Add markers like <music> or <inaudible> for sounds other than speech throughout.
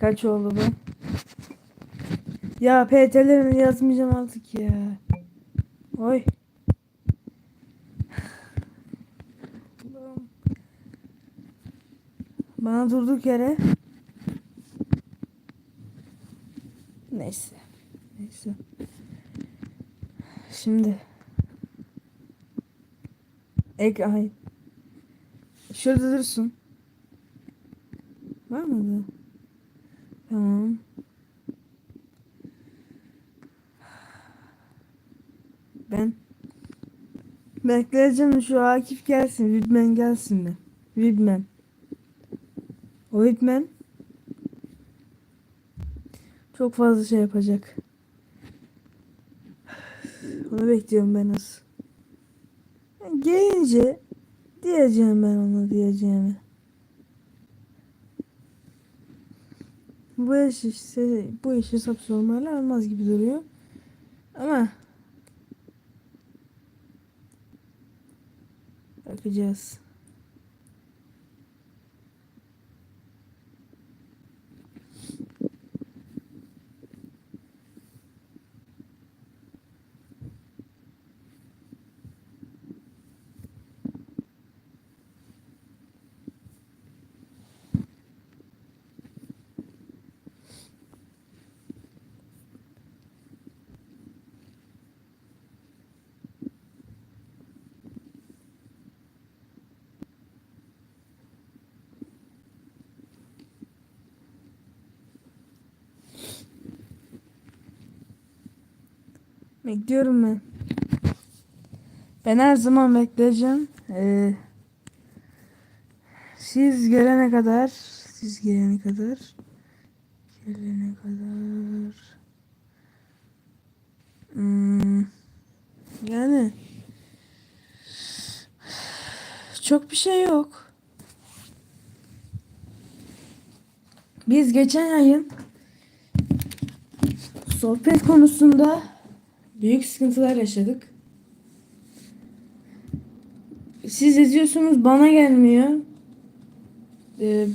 Kaç oldu bu? Ya PT'lerini yazmayacağım artık ya. Oy. Bana durduk yere. Neyse. Neyse. Şimdi. Ek ay. Şurada dursun. Var mıydı? Tamam. Ben bekleyeceğim şu Akif gelsin. Vidmen gelsin mi? Vidmen. O Vidmen çok fazla şey yapacak. Onu bekliyorum ben az. Gelince diyeceğim ben ona diyeceğimi. Bu iş işte bu iş hesap sormayla olmaz gibi duruyor. Ama bakacağız. Bekliyorum ben. Ben her zaman bekleyeceğim. Ee, siz gelene kadar, siz gelene kadar, gelene kadar. Hmm, yani çok bir şey yok. Biz geçen ayın sohbet konusunda büyük sıkıntılar yaşadık. Siz yazıyorsunuz bana gelmiyor. Ee,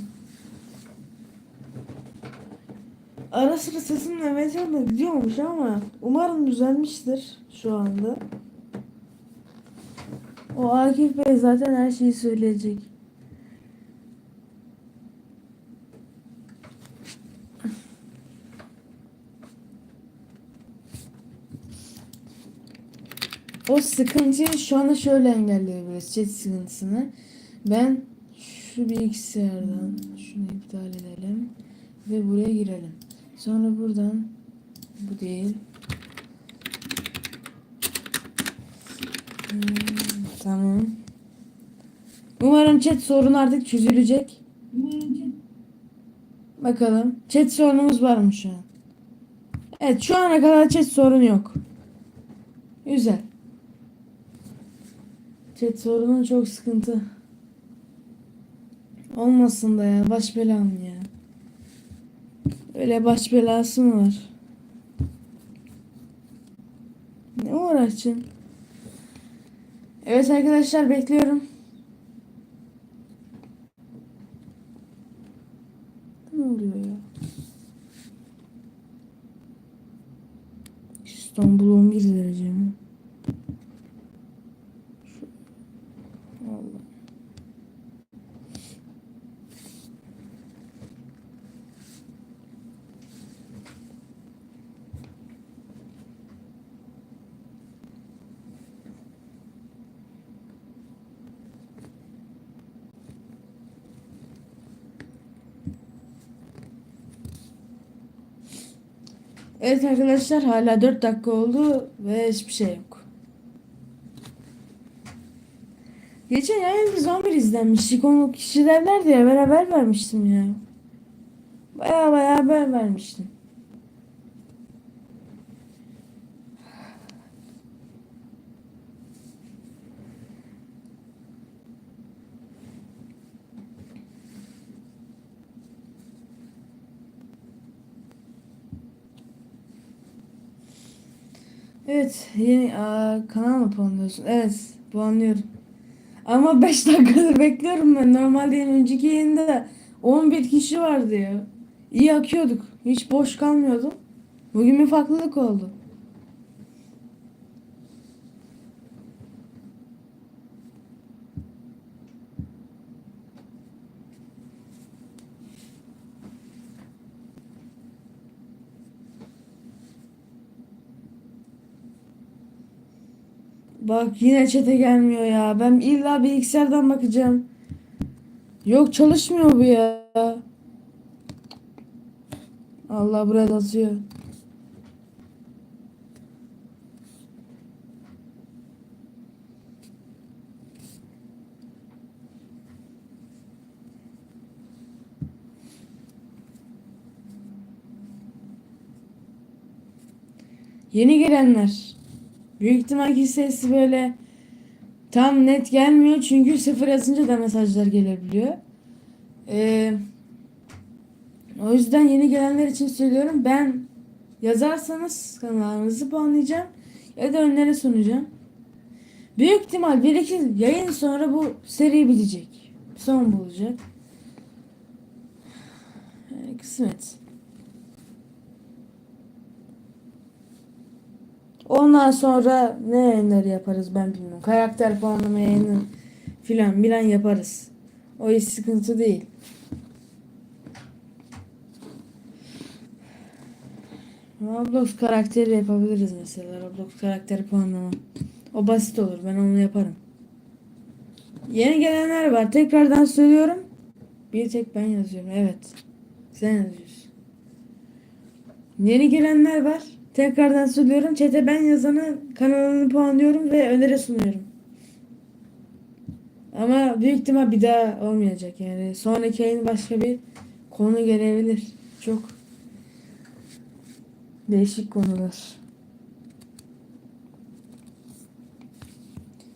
ara sıra sesim abla gidiyormuş ama umarım düzelmiştir şu anda. O Akif Bey zaten her şeyi söyleyecek. O sıkıntıyı şu anda şöyle engelleyebiliriz. Chat sıkıntısını. Ben şu bilgisayardan şunu iptal edelim. Ve buraya girelim. Sonra buradan bu değil. Hmm, tamam. Umarım chat sorunu artık çözülecek. Bakalım. Chat sorunumuz var mı şu an? Evet şu ana kadar chat sorun yok. Güzel. Chat sorunun çok sıkıntı. Olmasın da ya baş belam ya. Öyle baş belası mı var? Ne uğraşacaksın? Evet arkadaşlar bekliyorum. Ne oluyor ya? İstanbul 11 derece mi? Allah. Evet arkadaşlar hala 4 dakika oldu ve hiçbir şey yok. Geçen yayın biz 11 izlenmiştik. Onu kişiler nerede ya? Ben haber vermiştim ya. Baya baya haber vermiştim. Evet, yeni aa, kanal mı puanlıyorsun? Evet, puanlıyorum. Ama <laughs> 5 dakikadır bekliyorum ben. Normalde en önceki yayında 11 kişi vardı ya. iyi akıyorduk. Hiç boş kalmıyordu. Bugün bir farklılık oldu. Bak yine çete gelmiyor ya. Ben illa bilgisayardan bakacağım. Yok çalışmıyor bu ya. Allah buraya atıyor. Yeni gelenler. Büyük ihtimal ki sesi böyle tam net gelmiyor çünkü sıfır yazınca da mesajlar gelebiliyor. Ee, o yüzden yeni gelenler için söylüyorum. Ben yazarsanız kanalınızı puanlayacağım ya da öneri sunacağım. Büyük ihtimal bir iki yayın sonra bu seri bitecek. Son bulacak. Yani kısmet. Ondan sonra ne yayınları yaparız ben bilmiyorum. Karakter puanlama yayını filan bilen yaparız. O hiç sıkıntı değil. Roblox karakteri yapabiliriz mesela. Roblox karakteri puanlama. O basit olur. Ben onu yaparım. Yeni gelenler var. Tekrardan söylüyorum. Bir tek ben yazıyorum. Evet. Sen yazıyorsun. Yeni gelenler var. Tekrardan söylüyorum. Çete ben yazanı kanalını puanlıyorum ve öneri sunuyorum. Ama büyük ihtimal bir daha olmayacak yani. Sonraki ayın başka bir konu gelebilir. Çok değişik konular.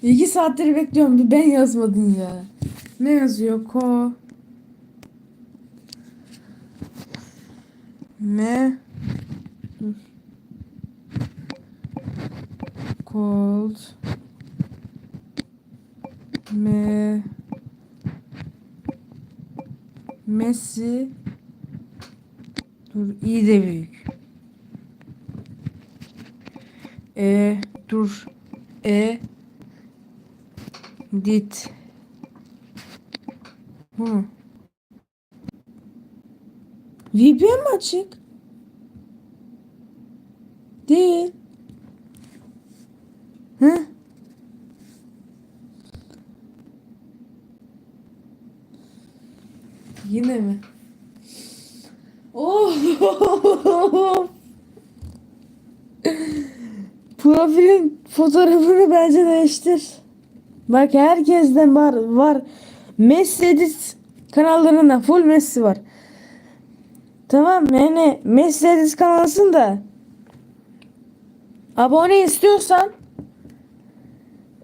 İki saattir bekliyorum. Bir ben yazmadın ya. Ne yazıyor? Ko. Me. Dur. Cold. Me. Messi. Dur iyi de büyük. E dur. E dit. Hı. VPN mi açık? Değil. Hı? Yine mi? Oh! <laughs> Profilin fotoğrafını bence değiştir. Bak herkesten var var. Messi edit kanallarında full Messi var. Tamam yani Messi edit kanalısında abone istiyorsan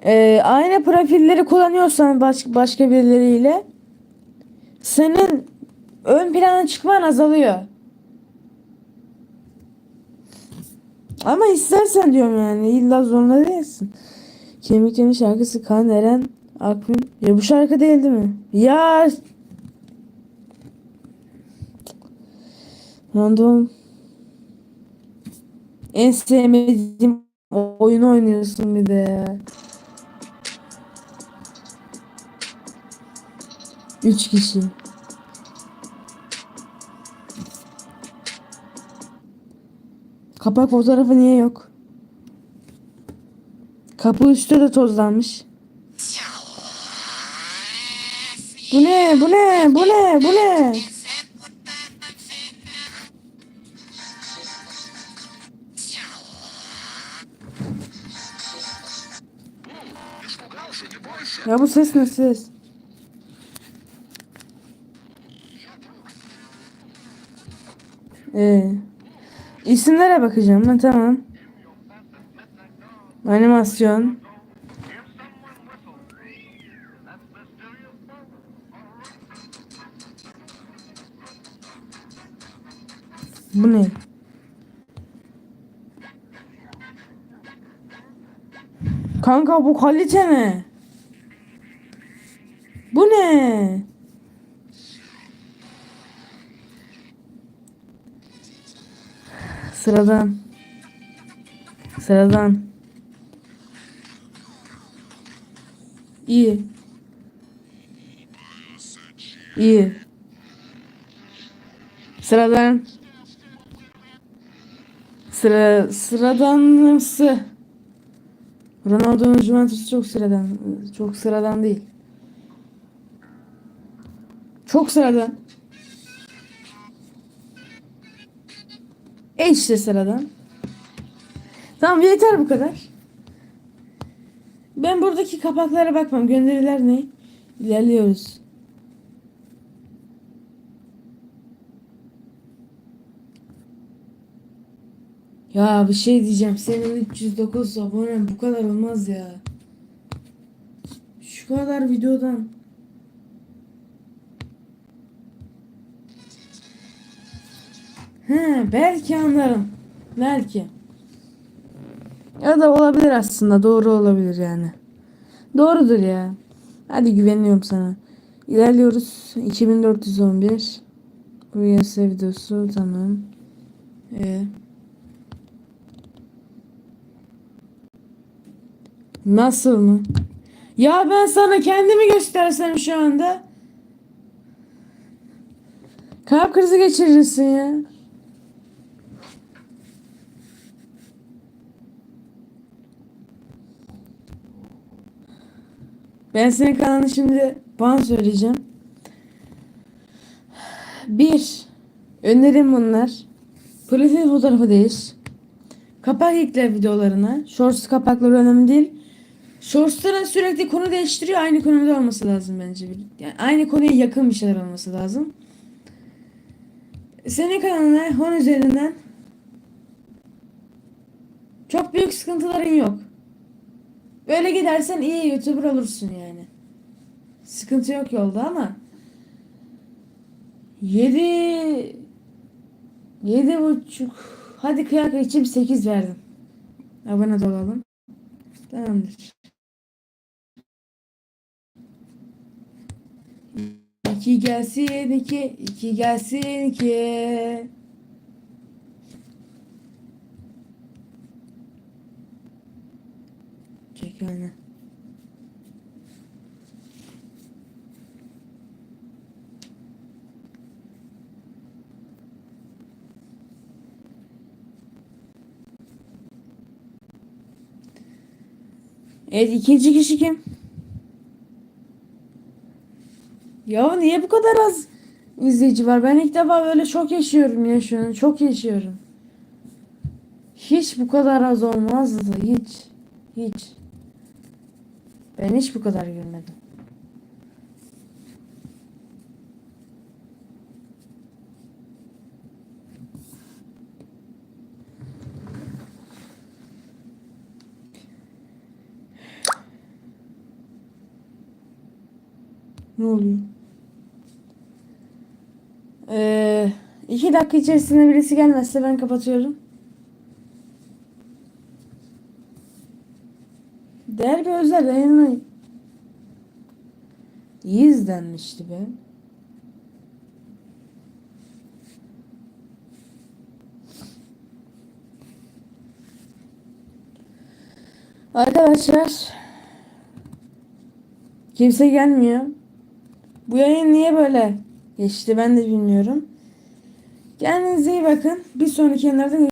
e, aynı profilleri kullanıyorsan baş, başka birileriyle senin ön plana çıkman azalıyor. Ama istersen diyorum yani illa zorunda değilsin. Kemiklerin şarkısı Kan Eren Akgün. Ya bu şarkı değil değil mi? Ya Random En sevmediğim oyunu oynuyorsun bir de Üç kişi. Kapak fotoğrafı niye yok? Kapı üstü de tozlanmış. Bu ne? Bu ne? Bu ne? Bu ne? Ya bu ses ne ses? İsimlere bakacağım ben tamam. Animasyon. Bu ne? Kanka bu kalite mi? Sıradan. Sıradan. İyi. İyi. Sıradan. Sıra sıradanlısı. Ronaldo'nun Juventus'u çok sıradan. Çok sıradan değil. Çok sıradan. E işte sıradan. Tamam yeter bu kadar. Ben buradaki kapaklara bakmam. Gönderiler ne? İlerliyoruz. Ya bir şey diyeceğim. Senin 309 abonen bu kadar olmaz ya. Şu kadar videodan. He, belki anlarım. Belki. Ya da olabilir aslında. Doğru olabilir yani. Doğrudur ya. Hadi güveniyorum sana. İlerliyoruz. 2411. Bu yasa videosu tamam. Ee, nasıl mı? Ya ben sana kendimi göstersem şu anda. Kalp krizi geçirirsin ya. Ben senin kanalını şimdi bana söyleyeceğim. Bir. Önerim bunlar. Profil fotoğrafı değiş. Kapak ekle videolarına. Shorts kapakları önemli değil. Shorts'ların sürekli konu değiştiriyor. Aynı konuda olması lazım bence. Yani aynı konuya yakın bir şeyler olması lazım. Senin kanalına 10 üzerinden çok büyük sıkıntıların yok. Böyle gidersen iyi YouTuber olursun yani. Sıkıntı yok yolda ama 7 yedi buçuk hadi kıyak için 8 verdim. Abone olalım. Tamamdır. 2 gelsin 2 2 gelsin 2 yani. Evet ikinci kişi kim? Ya niye bu kadar az izleyici var? Ben ilk defa böyle çok yaşıyorum ya şu an. Çok yaşıyorum. Hiç bu kadar az olmazdı. Hiç. Hiç. Ben hiç bu kadar görmedim. Ne oluyor? Ee, iki dakika içerisinde birisi gelmezse ben kapatıyorum. Değer bir özel yayınla iyi izlenmişti be. Arkadaşlar kimse gelmiyor. Bu yayın niye böyle geçti ben de bilmiyorum. Kendinize iyi bakın. Bir sonraki yayınlarda